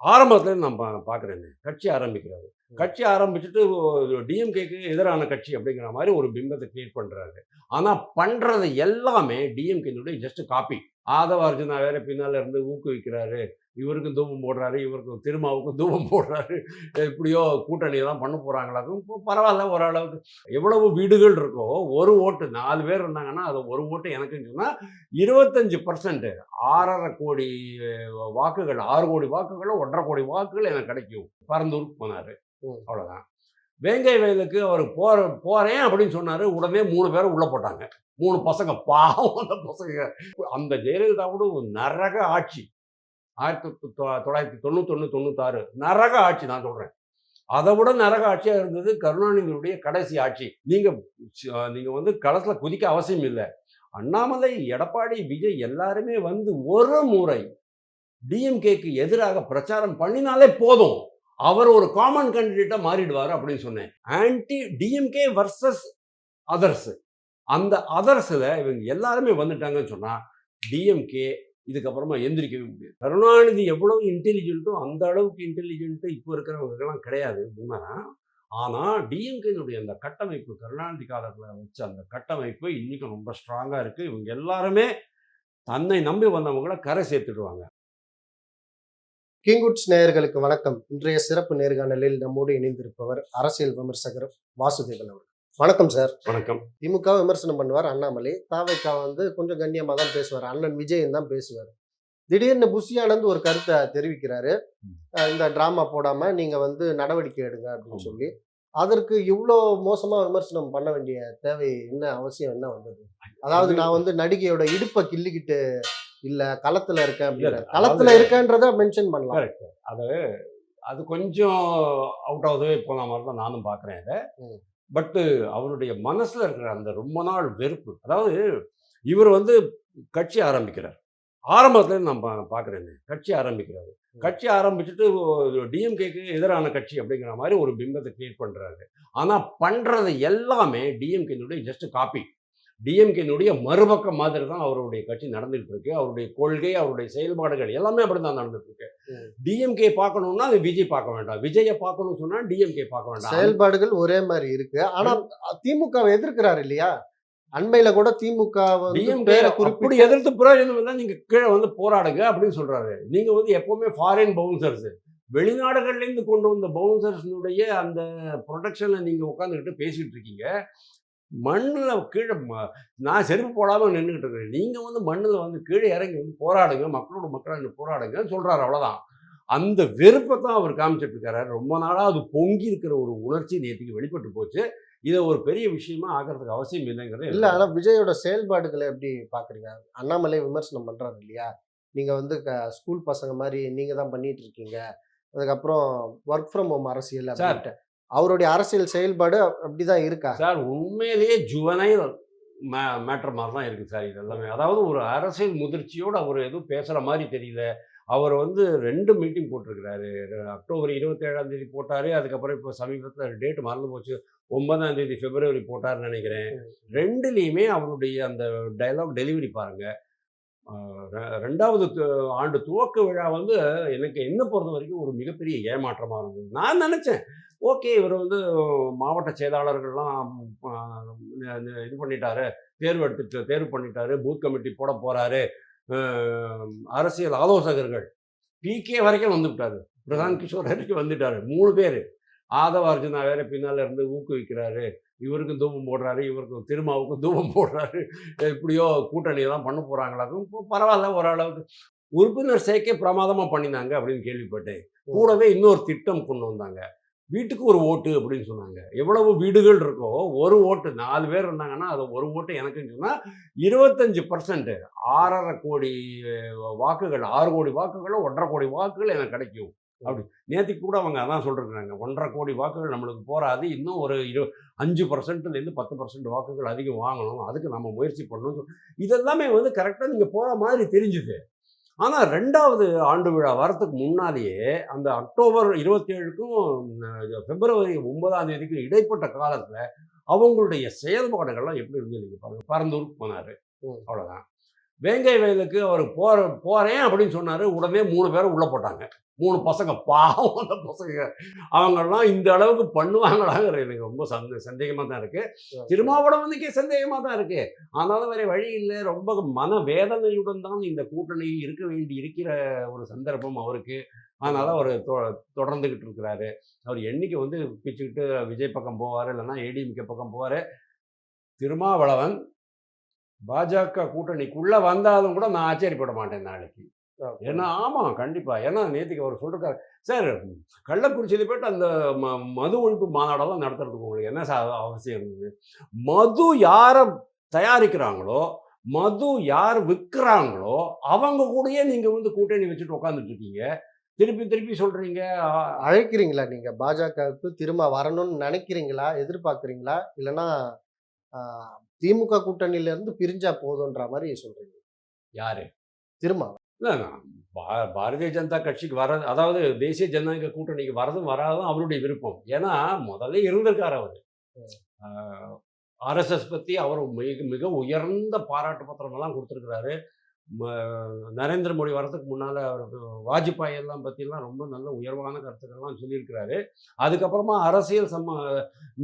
ஆரம்பத்துல நான் பா பார்க்குறேங்க கட்சி ஆரம்பிக்கிறாரு. கட்சி ஆரம்பிச்சுட்டு டிஎம்கேக்கு எதிரான கட்சி அப்படிங்கிற மாதிரி ஒரு பிம்பத்தை கிரியேட் பண்ணுறாரு ஆனால் பண்ணுறது எல்லாமே டிஎம்கேனுடைய ஜஸ்ட் காப்பி ஆதவ அர்ஜுனா வேற பின்னால் இருந்து ஊக்குவிக்கிறாரு. இவருக்கும் தூபம் போடுறாரு இவருக்கும் திருமாவுக்கும் தூபம் போடுறாரு. இப்படியோ கூட்டணி தான் பண்ண போகிறாங்களாக்கும் இப்போ பரவாயில்ல ஓரளவுக்கு. எவ்வளவு வீடுகள் இருக்கோ ஒரு ஓட்டு நாலு பேர் இருந்தாங்கன்னா அது ஒரு ஓட்டு எனக்குன்னு சொன்னால் இருபத்தஞ்சு பர்சன்ட் ஆறரை கோடி வாக்குகள் ஆறு கோடி வாக்குகளோ ஒன்றரை கோடி வாக்குகள் எனக்கு கிடைக்கும். பரந்தூருக்கு போனார். அவ்வளோதான் வேங்கை வயலுக்கு அவர் போற போகிறேன் அப்படின்னு சொன்னார் உடனே மூணு பேரை உள்ளே போட்டாங்க. மூணு பசங்க பாவம் அந்த பசங்க. அந்த ஜெயலலிதாவோட நரக ஆட்சி. ஆயிரத்தி தொ- தொள்ளாயிரத்தி தொண்ணூத்தொன்று தொண்ணூத்தாறு நரக ஆட்சி நான் சொல்கிறேன் அதை விட நரக ஆட்சியாக இருந்தது கருணாநிதியுடைய கடைசி ஆட்சி. நீங்கள் நீங்கள் வந்து களத்தில் குதிக்க அவசியம் இல்லை. அண்ணாமலை எடப்பாடி விஜய் எல்லாருமே வந்து ஒரு முறை டிஎம்கேக்கு எதிராக பிரச்சாரம் பண்ணினாலே போதும். அவர் ஒரு காமன் கேண்டிடேட்டாக மாறிடுவார் அப்படின்னு சொன்னேன். ஆன்டி டிஎம்கே வர்சஸ் அதர்ஸ் அந்த அதர்ஸில் இவங்க எல்லாருமே வந்துட்டாங்கன்னு சொன்னால் டிஎம்கே இதுக்கப்புறமா எந்திரிக்கவே முடியாது. கருணாநிதி எவ்வளவு இன்டெலிஜென்ட்டோ அந்த அளவுக்கு இன்டெலிஜென்ட்டு இப்போ இருக்கிறவங்களுக்கெல்லாம் கிடையாது உண்மைதான். ஆனால் டிஎம்கேனுடைய அந்த கட்டமைப்பு கருணாநிதி காலத்தில் வச்ச அந்த கட்டமைப்பு இன்றைக்கும் ரொம்ப ஸ்ட்ராங்காக இருக்குது இவங்க எல்லாருமே தன்னை நம்பி வந்தவங்கள கரை சேர்த்துடுவாங்க. கிங்குட்ஸ் நேயர்களுக்கு வணக்கம். இன்றைய சிறப்பு நேர்காணலில் நம்மோடு இணைந்திருப்பவர் அரசியல் விமர்சகர் வாசுதேவன் அவர்கள். வணக்கம் சார். வணக்கம். திமுக விமர்சனம் பண்ணுவார் அண்ணாமலை. தாவைக்கா வந்து கொஞ்சம் கண்ணியமாக தான் பேசுவார். அண்ணன் விஜயன் தான் பேசுவார். திடீர்னு புஷி ஆனந்த் ஒரு கருத்தை தெரிவிக்கிறாரு. இந்த டிராமா போடாம நீங்க வந்து நடவடிக்கை எடுங்க அப்படின்னு. சொல்லி. அதற்கு இவ்வளோ மோசமா விமர்சனம் பண்ண வேண்டிய தேவை என்ன அவசியம் என்ன வந்தது? அதாவது நான் வந்து நடிகையோட இடுப்பை கிள்ளிக்கிட்டு இல்ல களத்துல இருக்கேன் இல்ல, களத்துல இருக்கேன்றத மென்ஷன் பண்ணலாம். அது அது கொஞ்சம் அவுட் வே போன மாதிரி தான் நானும் பார்க்குறேன் இதை. ம். பட்டு அவருடைய மனசில் இருக்கிற அந்த ரொம்ப நாள் வெறுப்பு அதாவது இவர் வந்து கட்சி ஆரம்பிக்கிறார். ஆரம்பத்துல நான் பா பார்க்குறேங்க கட்சி ஆரம்பிக்கிறாரு. கட்சி ஆரம்பிச்சுட்டு டிஎம்கேக்கு எதிரான கட்சி அப்படிங்கிற மாதிரி ஒரு பிம்பத்தை கிரியேட் பண்ணுறாரு ஆனால் பண்ணுறது எல்லாமே டிஎம்கேனுடைய ஜஸ்ட் காப்பி டிஎம்கேனுடைய மறுபக்க மாதிரி தான் அவருடைய கட்சி நடந்துகிட்டு இருக்கு. அவருடைய கொள்கை அவருடைய செயல்பாடுகள் எல்லாமே அப்படி தான் நடந்துட்டு இருக்கு. டிஎம்கே பார்க்கணும்னா அது விஜய் பார்க்க வேண்டாம். விஜயை பார்க்கணும்னு சொன்னா டிஎம்கே பார்க்க வேண்டாம். செயல்பாடுகள் ஒரே மாதிரி இருக்கு. ஆனா திமுகவை எதிர்க்கிறாரு இல்லையா? அண்மையில கூட திமுக வந்து அப்படி எதிர்த்து பிரயோஜனம் இல்லை நீங்க கீழே வந்து போராடுங்க அப்படின்னு சொல்றாரு. நீங்க வந்து எப்பவுமே ஃபாரின் பவுன்சர்ஸ் வெளிநாடுகள்லேருந்து கொண்டு வந்த பவுன்சர்ஸ்னுடைய அந்த ப்ரொடக்ஷனில் நீங்கள் உட்காந்துக்கிட்டு பேசிக்கிட்டு இருக்கீங்க. மண்ணில் கீழே நான் செருப்பு போடாமல் நின்றுக்கிட்டு இருக்கிறேன். நீங்கள் வந்து மண்ணில் வந்து கீழே இறங்கி வந்து போராடுங்க மக்களோட மக்களாக போராடுங்கன்னு சொல்கிறாரு அவ்வளோதான் அந்த வெறுப்பை தான் அவர் காமிச்சிட்டு இருக்காரு. ரொம்ப நாளாக அது பொங்கி இருக்கிற ஒரு உணர்ச்சி நேற்றுக்கு வெளிப்பட்டு போச்சு. இதை ஒரு பெரிய விஷயமா ஆகிறதுக்கு அவசியம் இல்லைங்கிறது இல்ல ஆனா விஜயோட செயல்பாடுகளை எப்படி பாக்குறீங்க? அண்ணாமலை விமர்சனம் பண்றாரு இல்லையா? நீங்க வந்து க- ஸ்கூல் பசங்க மாதிரி நீங்க தான் பண்ணிட்டு இருக்கீங்க. அதுக்கப்புறம் ஒர்க் ஃப்ரம் ஹோம் அரசியல் அப்படின்ட்டு. அவருடைய அரசியல் செயல்பாடு அப்படிதான் இருக்கா? சார் உண்மையிலேயே ஜுவனைல் மேட்டர் மாதிரி தான் இருக்குது சார் இது எல்லாமே. அதாவது ஒரு அரசியல் முதிர்ச்சியோடு அவர் எதுவும் பேசுகிற மாதிரி தெரியல. அவர் வந்து ரெண்டு மீட்டிங் போட்டிருக்கிறாரு. அக்டோபர் இருபத்தேழாம் தேதி போட்டார். அதுக்கப்புறம் இப்போ சமீபத்தில் டேட் மறந்து போச்சு. ஒன்பதாம் தேதி பிப்ரவரி போட்டார்னு நினைக்கிறேன். ரெண்டுலேயுமே அவருடைய அந்த டயலாக் டெலிவரி பாருங்கள் ரெண்டாவது ஆண்டு துவக்க விழா வந்து எனக்கு என்ன பொறுத்த வரைக்கும் ஒரு மிகப்பெரிய ஏமாற்றமாக இருந்தது. நான் நினச்சேன். ஓகே இவர் வந்து மாவட்ட செயலாளர்கள்லாம் இது பண்ணிட்டாரு தேர்வு எடுத்துட்டு தேர்வு பண்ணிட்டாரு பூத் கமிட்டி போட அஹ், அரசியல் ஆலோசகர்கள். பிகே வரைக்கும் வந்துவிட்டாரு. பிரசாந்த் கிஷோர் வரைக்கும் வந்துட்டாரு மூணு பேர். ஆதவ அர்ஜுனா வேற பின்னால இருந்து ஊக்குவிக்கிறாரு. இவருக்கும் தூபம் போடுறாரு இவருக்கும் திருமாவுக்கும் தூபம் போடுறாரு. இப்படியோ கூட்டணி எல்லாம் பண்ண போறாங்களாக்கும் இப்போ பரவாயில்ல ஓரளவுக்கு. உறுப்பினர் சேர்க்கை பிரமாதமாக பண்ணினாங்க அப்படின்னு கேள்விப்பட்டேன். கூடவே இன்னொரு திட்டம் கொண்டு வந்தாங்க. வீட்டுக்கு ஒரு ஓட்டு அப்படின்னு சொன்னாங்க. எவ்வளவு வீடுகள் இருக்கோ ஒரு ஓட்டு நாலு பேர் இருந்தாங்கன்னா அது ஒரு ஓட்டு எனக்குன்னு சொன்னால் இருபத்தஞ்சு பர்சன்ட் ஆறரை கோடி வாக்குகள் ஆறு கோடி வாக்குகளோ ஒன்றரை கோடி வாக்குகள் எனக்கு கிடைக்கும். அப்படி. நேற்றுக்கு கூட அவங்க அதான் சொல்லிருக்காங்க ஒன்றரை கோடி வாக்குகள் நம்மளுக்கு போராது இன்னும் ஒரு இரு அஞ்சு பர்சன்ட்லேருந்து பத்து பர்சன்ட் வாக்குகள் அதிகம் வாங்கணும். அதுக்கு நம்ம முயற்சி பண்ணணும். இதெல்லாமே வந்து கரெக்டாக நீங்கள் போகிற மாதிரி தெரிஞ்சுது. ஆனால் ரெண்டாவது ஆண்டு விழா வரத்துக்கு முன்னாலேயே அந்த அக்டோபர் இருபத்தி ஏழுக்கும் பிப்ரவரி ஒன்பதாம் தேதிக்கும் இடைப்பட்ட காலத்தில் அவங்களுடைய செயல்பாடுகள்லாம் எப்படி இருந்து நீங்கள் பாருங்க. பரந்தூருக்கு போனார். அவ்வளோதான் வேங்கை வயலுக்கு அவர் போற போறேன் அப்படின்னு சொன்னாரு. உடனே மூணு பேரை உள்ள போட்டாங்க. மூணு பசங்க பாவம் அந்த பசங்க. அவங்கெல்லாம் இந்த அளவுக்கு பண்ணுவாங்களாங்கிற எனக்கு ரொம்ப சந்த சந்தேகமாக தான் இருக்கு. திருமாவளவனுக்கே சந்தேகமாக தான் இருக்கு. ஆனாலும் வேற வழி இல்லை. ரொம்ப மன வேதனையுடன் தான் இந்த கூட்டணி இருக்க வேண்டி இருக்கிற ஒரு சந்தர்ப்பம் அவருக்கு. அதனால அவர் தொடர்ந்துகிட்டு இருக்கிறாரு. அவர் என்னைக்கு வந்து பிச்சுக்கிட்டு விஜய் பக்கம் போவார் இல்லைன்னா ஏடிஎம்கே பக்கம் போவார். திருமாவளவன் பாஜக கூட்டணிக்குள்ள வந்தாலும் கூட நான் ஆச்சரியப்பட மாட்டேன் நாளைக்கு. ஏன்னா ஆமாம் கண்டிப்பாக ஏன்னா நேற்றுக்கு அவர் சொல்லிருக்காரு சார் கள்ளக்குறிச்சியில் போயிட்டு அந்த ம மது ஒழிப்பு மாநாடெல்லாம் நடத்துறதுக்கு உங்களுக்கு என்ன சார் அவசியம்? இருந்தது மது யாரை தயாரிக்கிறாங்களோ மது யார் விற்கிறாங்களோ அவங்க கூடயே நீங்கள் வந்து கூட்டணி வச்சுட்டு உட்காந்துட்டு இருக்கீங்க. திருப்பி திருப்பி சொல்கிறீங்க அழைக்கிறீங்களா நீங்க? பாஜகவுக்கு திரும்ப வரணும்னு நினைக்கிறீங்களா? எதிர்பார்க்குறீங்களா? இல்லைன்னா திமுக கூட்டணியில இருந்து பிரிஞ்சா போதுன்ற மாதிரி சொல்றீங்க. யார்? பா பாரதிய ஜனதா கட்சிக்கு வர அதாவது தேசிய ஜனநாயக கூட்டணிக்கு வரதும் வராதும் அவருடைய விருப்பம். ஏன்னா முதல்ல இருந்திருக்கார் அவர். ஆர்எஸ்எஸ் பற்றி அவர் மிக மிக உயர்ந்த பாராட்டு பத்திரமெல்லாம் கொடுத்துருக்கிறாரு. நரேந்திர மோடி வரதுக்கு முன்னால் அவர் வாஜ்பாய் எல்லாம் பற்றிலாம் ரொம்ப நல்ல உயர்வான கருத்துக்கள்லாம் சொல்லியிருக்கிறாரு. அதுக்கப்புறமா அரசியல் சம்ம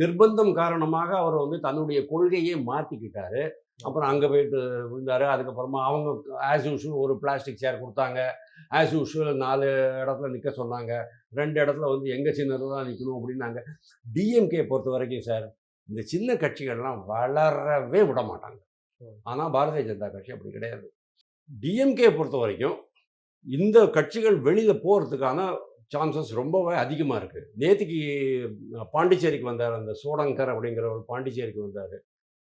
நிர்பந்தம் காரணமாக அவர் வந்து தன்னுடைய கொள்கையை மாற்றிக்கிட்டாரு அப்புறம் அங்கே போயிட்டு விழுந்தார் அதுக்கப்புறமா அவங்க ஆஸ் யூஷுவல் ஒரு பிளாஸ்டிக் சேர் கொடுத்தாங்க. ஆஸ் யூஷுவல் நாலு இடத்துல நிற்க சொன்னாங்க. ரெண்டு இடத்துல வந்து எங்கள் சின்னதில் தான் நிற்கணும் அப்படின்னாங்க. டிஎம்கே பொறுத்த வரைக்கும் சார் இந்த சின்ன கட்சிகள்லாம் வளரவே விட மாட்டாங்க ஆனால் பாரதிய ஜனதா கட்சி அப்படி கிடையாது. டிஎம்கே பொறுத்த வரைக்கும் இந்த கட்சிகள் வெளியில் போகிறதுக்கான சான்சஸ் ரொம்பவே அதிகமாக இருக்குது நேற்றுக்கு பாண்டிச்சேரிக்கு வந்தார் அந்த சோடங்கர் அப்படிங்கிற ஒரு பாண்டிச்சேரிக்கு வந்தார்.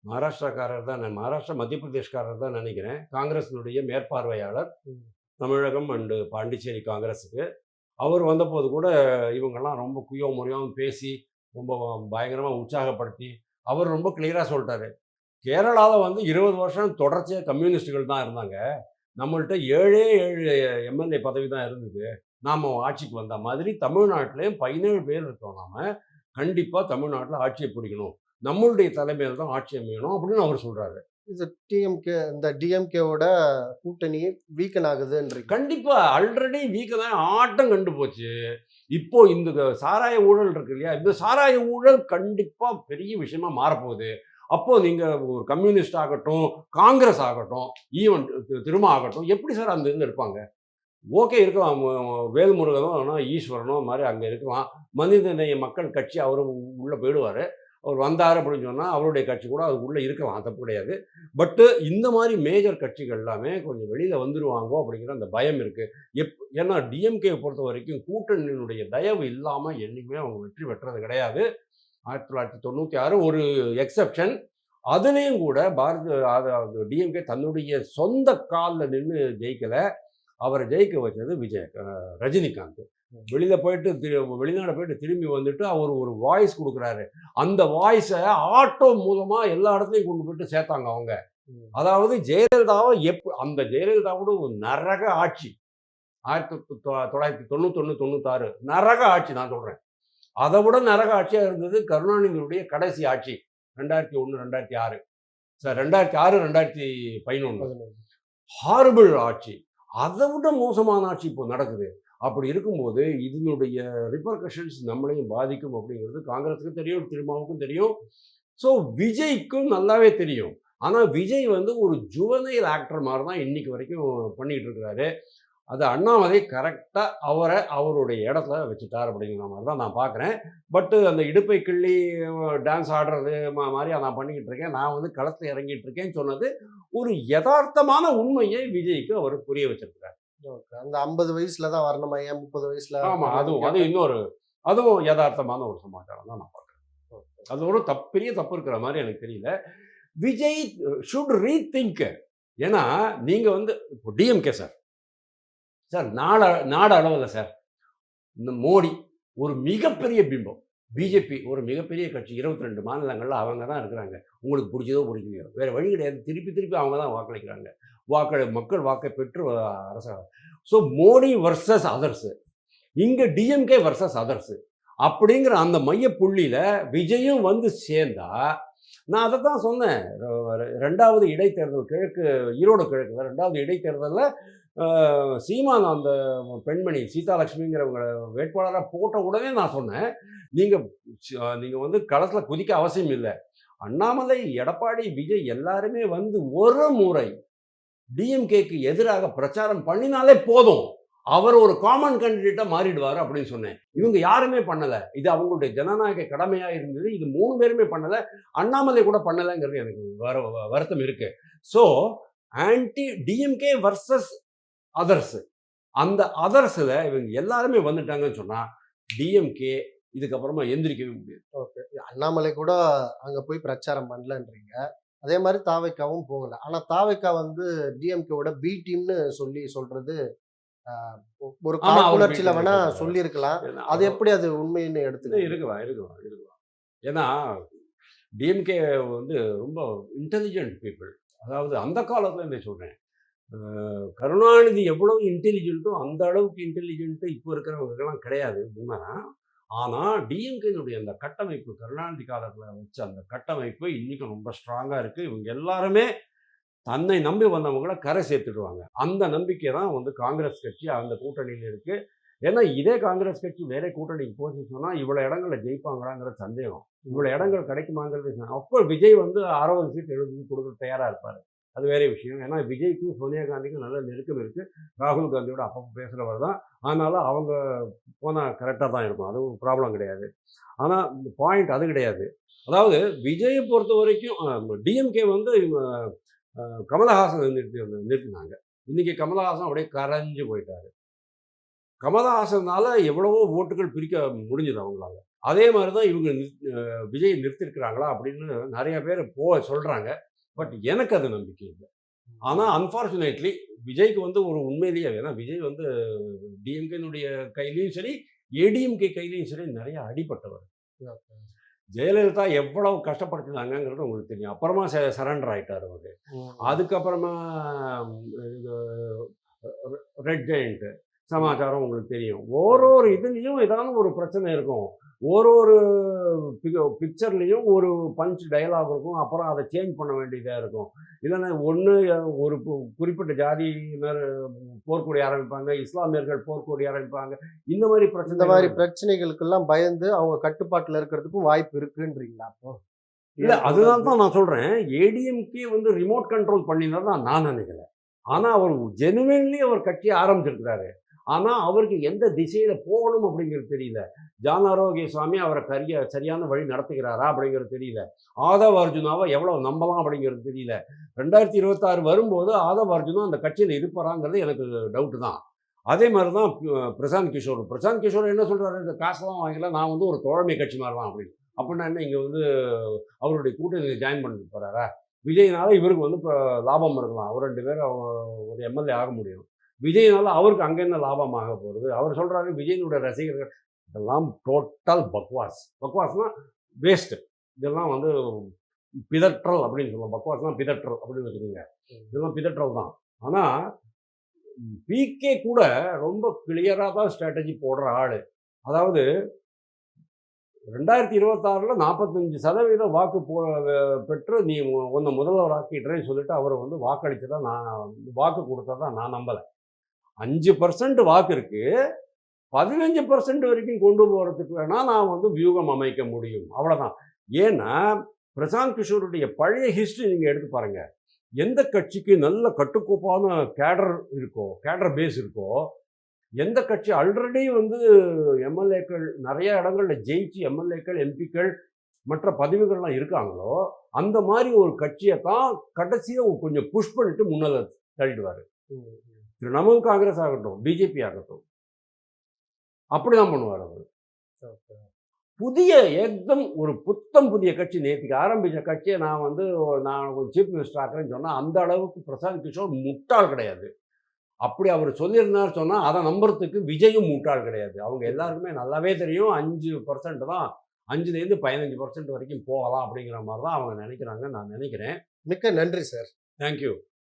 மகாராஷ்டிராக்காரர் தான் நான் மகாராஷ்டிரா மத்திய பிரதேஷ்காரர் தான் நினைக்கிறேன். காங்கிரஸினுடைய மேற்பார்வையாளர். தமிழகம் அண்டு பாண்டிச்சேரி காங்கிரஸுக்கு. அவர் வந்தபோது கூட இவங்கெல்லாம் ரொம்ப குயோ முறையாகவும் பேசி ரொம்ப பயங்கரமாக உற்சாகப்படுத்தி அவர் ரொம்ப கிளியராக சொல்லிட்டாரு. கேரளாவில் வந்து இருபது வருஷம் தொடர்ச்சியாக கம்யூனிஸ்டுகள் தான் இருந்தாங்க. நம்மள்ட்ட ஏழே ஏழு எம்எல்ஏ பதவி தான் இருந்தது. நாம் ஆட்சிக்கு வந்த மாதிரி தமிழ்நாட்டிலையும் பதினேழு பேர் இருக்கோம் நாம. கண்டிப்பாக தமிழ்நாட்டில் ஆட்சியை பிடிக்கணும். நம்மளுடைய தலைமையில் தான் ஆட்சி அமையணும் அப்படின்னு அவர் சொல்கிறாரு இது டிஎம்கே இந்த டிஎம்கேவோட கூட்டணி வீக்கன் ஆகுதுன்றீங்க. கண்டிப்பா ஆல்ரெடி வீக்க தான் ஆட்டம் கண்டு போச்சு. இப்போ இந்த சாராய ஊழல் இருக்கு இல்லையா? இந்த சாராய ஊழல் கண்டிப்பா பெரிய விஷயமா மாறப்போகுது. அப்போது நீங்கள் ஒரு கம்யூனிஸ்ட் ஆகட்டும் காங்கிரஸ் ஆகட்டும் ஈவன் திரும்ப ஆகட்டும் எப்படி சார் அந்த இதில் இருப்பாங்க? ஓகே இருக்கலாம் வேல்முருகனோ ஈஸ்வரனோ மாதிரி அங்கே இருக்கலாம். மனிதநேய மக்கள் கட்சி அவர் உள்ளே போயிடுவார். அவர் வந்தார் அப்படின்னு சொன்னால் அவருடைய கட்சி கூட அதுக்குள்ளே இருக்கலாம் தப்பு கிடையாது. பட்டு இந்த மாதிரி மேஜர் கட்சிகள் எல்லாமே கொஞ்சம் வெளியில் வந்துடுவாங்கோ அப்படிங்கிற அந்த பயம் இருக்குது எப் ஏன்னா டிஎம்கே பொறுத்த வரைக்கும் கூட்டணியினுடைய தயவு இல்லாமல் என்றைக்குமே அவங்க வெற்றி பெற்றது கிடையாது. ஆயிரத்தி தொள்ளாயிரத்தி தொண்ணூற்றி ஆறு ஒரு எக்ஸப்ஷன் அதுலேயும் கூட பாரத டிஎம்கே தன்னுடைய சொந்த காலில் நின்று ஜெயிக்கலை. அவரை ஜெயிக்க வச்சது விஜய் ரஜினிகாந்த். வெளியில போயிட்டு திரு- வெளிநாடு போயிட்டு திரும்பி வந்துட்டு அவர் ஒரு வாய்ஸ் கொடுக்குறாரு. அந்த வாய்ஸை ஆட்டோ மூலமா எல்லா இடத்துலையும் கொண்டு போயிட்டு சேர்த்தாங்க அவங்க. அதாவது ஜெயலலிதாவை எப் அந்த ஜெயலலிதாவோட ஒரு நரக ஆட்சி. ஆயிரத்தி தொள்ளாயிரத்தி தொண்ணூத்தொன்று தொண்ணூத்தாறு. நரக ஆட்சி நான் சொல்றேன். அதை விட நரக ஆட்சியாக இருந்தது கருணாநிதியுடைய கடைசி ஆட்சி ரெண்டாயிரத்தி ஒன்று ரெண்டாயிரத்தி ஆறு. சார் ரெண்டாயிரத்தி ஆறு ரெண்டாயிரத்தி பதினொன்று பதினொன்று. ஆட்சி. அதை விட மோசமான ஆட்சி இப்போ நடக்குது. அப்படி இருக்கும்போது இதனுடைய ரிப்பர்கஷன்ஸ் நம்மளையும் பாதிக்கும் அப்படிங்கிறது காங்கிரஸுக்கும் தெரியும் திருமாவுக்கும் தெரியும். ஸோ விஜய்க்கும் நல்லாவே தெரியும். ஆனால் விஜய் வந்து ஒரு ஜுவனைல் ஆக்டர் மாதிரி தான் இன்னைக்கு வரைக்கும் பண்ணிகிட்டு இருக்கிறாரு. அது அண்ணாமலை கரெக்டாக அவரை அவருடைய இடத்துல வச்சுட்டார் அப்படிங்கிற மாதிரி தான் நான் பார்க்குறேன். பட்டு அந்த இடுப்பை கிள்ளி டான்ஸ் ஆடுறது மா- மாதிரியா நான் பண்ணிக்கிட்டு இருக்கேன். நான் வந்து களத்தில் இறங்கிட்டு இருக்கேன்னு சொன்னது ஒரு யதார்த்தமான உண்மையை விஜய்க்கு அவர் புரிய வச்சிருக்கிறார். அந்த ஐம்பது வயசுல தான் வரணுமா? ஏன் முப்பது வயசுல ஆமாம் அதுவும் அது இன்னொரு அதுவும் யதார்த்தமான ஒரு சமாச்சாரம் தான் நான் பார்க்குறேன். அது ஒரு தப்பு பெரிய தப்பு இருக்கிற மாதிரி எனக்கு தெரியல. விஜய் ஷுட் ரீதிங்க் ஏன்னா நீங்கள் வந்து இப்போ டிஎம்கே சார் சார் நாடு நாடு அளவில் சார் இந்த மோடி ஒரு மிகப்பெரிய பிம்பம். பிஜேபி ஒரு மிகப்பெரிய கட்சி. இருபத்தி ரெண்டு மாநிலங்களில் அவங்க தான் இருக்கிறாங்க. உங்களுக்கு பிடிச்சதோ பிடிக்கலையோ வேறு வழி கிடையாது. திருப்பி திருப்பி அவங்க தான் வாக்களிக்கிறாங்க. வாக்களி மக்கள் வாக்கை பெற்று அரசாங்கம். ஸோ மோடி வர்சஸ் அதர்ஸு இங்கே டிஎம்கே வர்சஸ் அதர்ஸு அப்படிங்கிற அந்த மைய புள்ளியில் விஜயும் வந்து சேர்ந்தா நான் அதை தான் சொன்னேன். ரெண்டாவது இடைத்தேர்தல் கிழக்கு ஈரோடு கிழக்கு ரெண்டாவது இடைத்தேர்தலில் சீமான் அந்த பெண்மணி சீதாலட்சுமிங்கிறவங்க வேட்பாளராக போட்ட உடனே நான் சொன்னேன் நீங்கள் நீங்கள் வந்து களத்தில் குதிக்க அவசியம் இல்லை. அண்ணாமலை எடப்பாடி விஜய் எல்லாருமே வந்து ஒரு முறை டிஎம்கேக்கு எதிராக பிரச்சாரம் பண்ணினாலே போதும். அவர் ஒரு காமன் கேண்டிடேட்டாக மாறிடுவார் அப்படின்னு சொன்னேன். இவங்க யாருமே பண்ணலை. இது அவங்களுடைய ஜனநாயக கடமையாக இருந்தது. இது மூணு பேருமே பண்ணலை. அண்ணாமலை கூட பண்ணலைங்கிறது எனக்கு வர வருத்தம் இருக்குது so anti DMK versus others அந்த அதர்ஸில் இவங்க எல்லாருமே வந்துட்டாங்கன்னு சொன்னால் டிஎம்கே இதுக்கப்புறமா எந்திரிக்கவே முடியாது. ஓகே. அண்ணாமலை கூட அங்க போய் பிரச்சாரம் பண்ணலன்றீங்க. அதே மாதிரி தாவைக்காவும் போகல. ஆனா தாவைக்கா வந்து டிஎம்கேவோட பி டீம்னு சொல்லி சொல்றது ஒரு team வேணா. சொல்லியிருக்கலாம். அது எப்படி அது உண்மைன்னு எடுத்துக்க இருக்கலாம் இருக்கலாம் இருக்கலாம். ஏன்னா டிஎம்கே வந்து ரொம்ப இன்டெலிஜென்ட் பீப்புள் அதாவது அந்த காலத்துல இருந்தே சொல்கிறேன் கருணாநிதி எவ்வளவு இன்டெலிஜென்ட்டோ அந்த அளவுக்கு இன்டெலிஜென்ட்டு இப்போ இருக்கிறவங்களுக்கெல்லாம் கிடையாது. உண்மைதான் ஆனால் டிஎம்கேனுடைய அந்த கட்டமைப்பு கருணாநிதி காலத்தில் வச்ச அந்த கட்டமைப்பு இன்றைக்கும் ரொம்ப ஸ்ட்ராங்காக இருக்குது இவங்க எல்லாருமே தன்னை நம்பி வந்தவங்கள கரை சேர்த்துடுவாங்க. அந்த நம்பிக்கை தான் வந்து காங்கிரஸ் கட்சி அந்த கூட்டணியில் இருக்குது ஏன்னா இதே காங்கிரஸ் கட்சி வேற கூட்டணிக்கு போச்சு சொன்னால் இவ்வளோ இடங்களில் ஜெயிப்பாங்களாங்கிற சந்தேகம். இவ்வளோ இடங்கள் கிடைக்குமாங்கிறது அப்போ விஜய் வந்து அறுபது சீட் எழுபது கொடுக்க தயாராக இருப்பார். அது வேற விஷயம். ஏன்னா விஜய்க்கும் சோனியா காந்திக்கும் நல்ல நெருக்கம் இருக்குது ராகுல் காந்தியோட அப்பப்போ பேசுகிறவர் தான். அதனால அவங்க போனால் கரெக்டாக தான் இருக்கும். அதுவும் ப்ராப்ளம் கிடையாது. ஆனால் இந்த பாயிண்ட் அது கிடையாது. அதாவது விஜயை பொறுத்த வரைக்கும் டிஎம்கே வந்து இவங்க கமலஹாசன் நிறுத்தி நிறுத்தினாங்க. இன்றைக்கி கமலஹாசன் அப்படியே கரைஞ்சு போயிட்டாரு. கமலஹாசனால எவ்வளவோ ஓட்டுகள் பிரிக்க முடிஞ்சது அவங்களால. அதே மாதிரி தான் இவங்க நிறுத்- விஜய் நிறுத்திருக்கிறாங்களா அப்படின்னு நிறைய பேர் போ சொல்கிறாங்க பட் எனக்கு அது நம்பிக்கை இல்லை. ஆனால் அன்ஃபார்ச்சுனேட்லி விஜய்க்கு வந்து ஒரு உண்மையிலேயே ஏன்னா விஜய் வந்து டிஎம்கேனுடைய கையிலையும் சரி ஏடிஎம்கே கையிலையும் சரி நிறைய அடிபட்டவர். ஜெயலலிதா எவ்வளவு கஷ்டப்படுத்தினாங்கங்கிறது உங்களுக்கு தெரியும். அப்புறமா சரண்டர் ஆயிட்டார் அவர். அதுக்கப்புறமா ரெட் ஜெயண்ட் சமாச்சாரம் உங்களுக்கு தெரியும். ஒரு ஒரு இதுலேயும் ஏதாவது ஒரு பிரச்சனை இருக்கும். ஒரு ஒரு பிக்சர்லேயும் ஒரு பஞ்ச் டயலாக் இருக்கும். அப்புறம் அதை சேஞ்ச் பண்ண வேண்டியதாக இருக்கும். இல்லைன்னா ஒன்று ஒரு கு- குறிப்பிட்ட ஜாதியினர் போர்க்கொடி ஆரம்பிப்பாங்க இஸ்லாமியர்கள் போர்க்கொடி ஆரம்பிப்பாங்க. இந்த மாதிரி இந்த பிரச்சனை மாதிரி பிரச்சனைகளுக்கெல்லாம் பயந்து அவங்க கட்டுப்பாட்டுல இருக்கிறதுக்கும் வாய்ப்பு இருக்குன்றீங்களா அப்போ? இல்ல அதனால தான் நான் சொல்றேன். ஏடிஎம்கே வந்து ரிமோட் கண்ட்ரோல் பண்ணினதா நான் நினைக்கிறேன். ஆனா அவர் ஜெனுவன்லி அவர் கட்சி ஆரம்பிச்சிருக்கிறாரு. ஆனால் அவருக்கு எந்த திசையில் போகணும் அப்படிங்கிறது தெரியல. ஜான் ஆரோக்கிய சுவாமி அவரை கரிய சரியான வழி நடத்துகிறாரா அப்படிங்கிறது தெரியல. ஆதவ அர்ஜுனாவை எவ்வளோ நம்பலாம் அப்படிங்கிறது தெரியல. ரெண்டாயிரத்தி இருபத்தாறு வரும்போது ஆதவ அர்ஜுனா அந்த கட்சியில் இருப்பாராங்கிறது எனக்கு டவுட்டு தான். அதே மாதிரி தான் பிரசாந்த் கிஷோர். பிரசாந்த் கிஷோர் என்ன சொல்கிறாரு இந்த காசெல்லாம் வாங்கல நான் வந்து ஒரு தோழமை கட்சி மாதிரி தான் அப்படின்னு. அப்படின்னா என்ன இங்கே வந்து அவருடைய கூட்டணியில் ஜாயின் பண்ணிட்டு போகிறாரா விஜய்னால இவருக்கு வந்து இப்போ லாபம் இருக்கலாம். அவர் ரெண்டு பேரும் அவங்க ஒரு எம்எல்ஏ ஆக முடியும். விஜய்னால அவருக்கு அங்கே என்ன லாபம் ஆக போகிறது அவர் சொல்றாரு விஜயனுடைய ரசிகர்கள் இதெல்லாம் டோட்டல் பக்வாஸ். பக்வாஸ்னா வேஸ்ட் இதெல்லாம் வந்து பிதற்றல் அப்படின்னு சொல்லுவோம். பக்வாஸ்னா பிதற்றல் அப்படின்னு வச்சுக்கோங்க. இதெல்லாம் பிதற்றல் தான். ஆனால் பிகே கூட ரொம்ப கிளியராக தான் ஸ்ட்ராட்டஜி போடுற ஆள். அதாவது ரெண்டாயிரத்தி இருபத்தாறில் நாற்பத்தஞ்சு சதவீதம் வாக்கு போ பெற்று நீ உன்னை முதல்வர் ஆக்கிடுறேன்னு சொல்லிட்டு அவரை வந்து வாக்களிச்சதா நான் வாக்கு கொடுத்ததா நான் நம்பலை. அஞ்சு பர்சன்ட் வாக்கு இருக்கு. பதினஞ்சு பர்சன்ட் வரைக்கும் கொண்டு போகிறதுக்கு வேணால் நான் வந்து வியூகம் அமைக்க முடியும். அவ்வளோதான் ஏன்னா பிரசாந்த் கிஷோருடைய பழைய ஹிஸ்ட்ரி நீங்கள் எடுத்து பாருங்கள் எந்த கட்சிக்கு நல்ல கட்டுக்கோப்பான கேடர் இருக்கோ கேடர் பேஸ் இருக்கோ எந்த கட்சி ஆல்ரெடி வந்து எம்எல்ஏக்கள் நிறைய இடங்களில் ஜெயிச்சு எம்எல்ஏக்கள் எம்பிக்கள் மற்ற பதவிகள்லாம் இருக்காங்களோ அந்த மாதிரி ஒரு கட்சியை தான் கடைசியாக கொஞ்சம் புஷ் பண்ணிட்டு முன்னால் தள்ளிடுவார். திரிணாமுல் காங்கிரஸ் ஆகட்டும் பிஜேபி ஆகட்டும். அப்படிதான் பண்ணுவார் அவர். புதிய ஏக்தம் ஒரு புத்தம் புதிய கட்சி நேற்றுக்கு ஆரம்பித்த கட்சியை நான் வந்து நான் ஒரு சீஃப் மினிஸ்டர் ஆக்குறேன்னு சொன்னால் அந்த அளவுக்கு பிரசாந்த் கிஷோர் முட்டாள் கிடையாது. அப்படி அவர் சொல்லியிருந்தார் சொன்னால் அதை நம்புறதுக்கு விஜயும் முட்டாள் கிடையாது. அவங்க எல்லாருக்குமே நல்லாவே தெரியும். அஞ்சு பர்சன்ட் தான் அஞ்சுலேருந்து பதினஞ்சு பர்சன்ட் வரைக்கும் போகலாம் அப்படிங்கிற மாதிரி தான் அவங்க நினைக்கிறாங்க நான் நினைக்கிறேன். மிக்க நன்றி சார். தேங்க்யூ